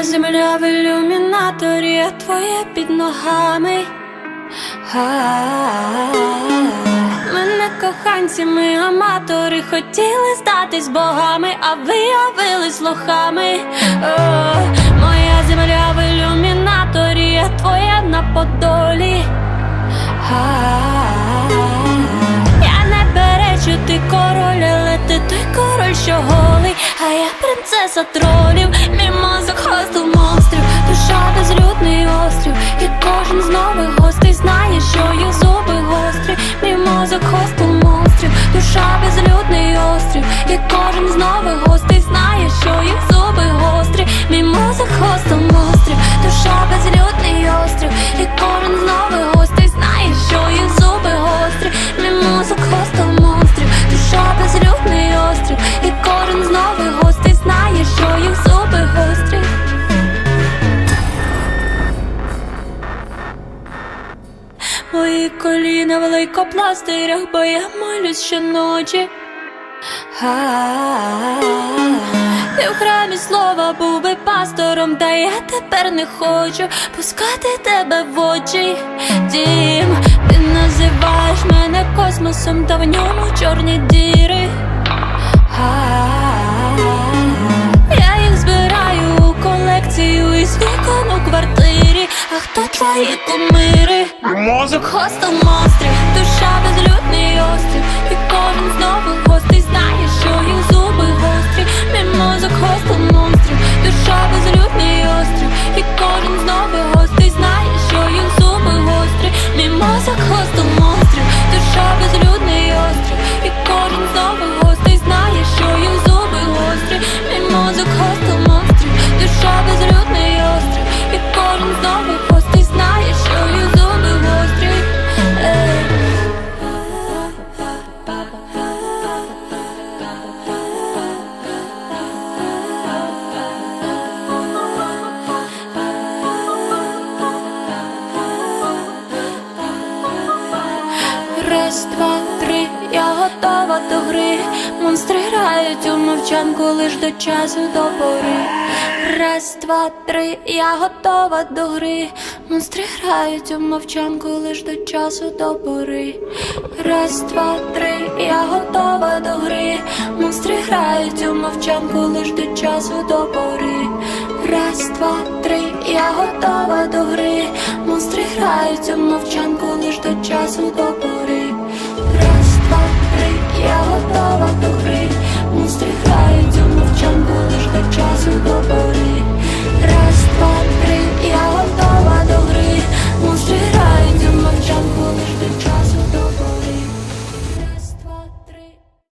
ілюмінаторі, а твоє під ногами. А-а-а. Ми не коханці, ми аматори, хотіли здатись богами, а виявились лохами. Моя земля в ілюмінаторі, а твоя на подолі. Я не перечу, ти король, але ти той король, що голий, а я принцеса тролів, мій мозок хостел монстрів, душа безлюдний острів, і кожен з нових гостей знає, що їх зуби гострі, мій мозок хостел Мої коліна в лейкопластирях, бо я молюсь щоночі. Ти в храмі слова був би пастором, та я тепер не хочу пускати тебе в очі. Дім, ти називаєш мене космосом, та в ньому чорні діри. А кумири? Мозок? Хостел монстри, душа безлюдний острів, і кожен знову гостей знає, що їх зуби Раз, два, три, я готова до гри. Монстри грають у мовчанку лиш до часу до пори. Раз, два, три, я готова до гри. Монстри грають у мовчанку лиш до часу до пори. Раз, два, три, я готова до гри. Монстри грають у мовчанку лиш до часу до пори. Раз, два, три, я готова до гри. Монстри грають у мовчанку лиш до часу до.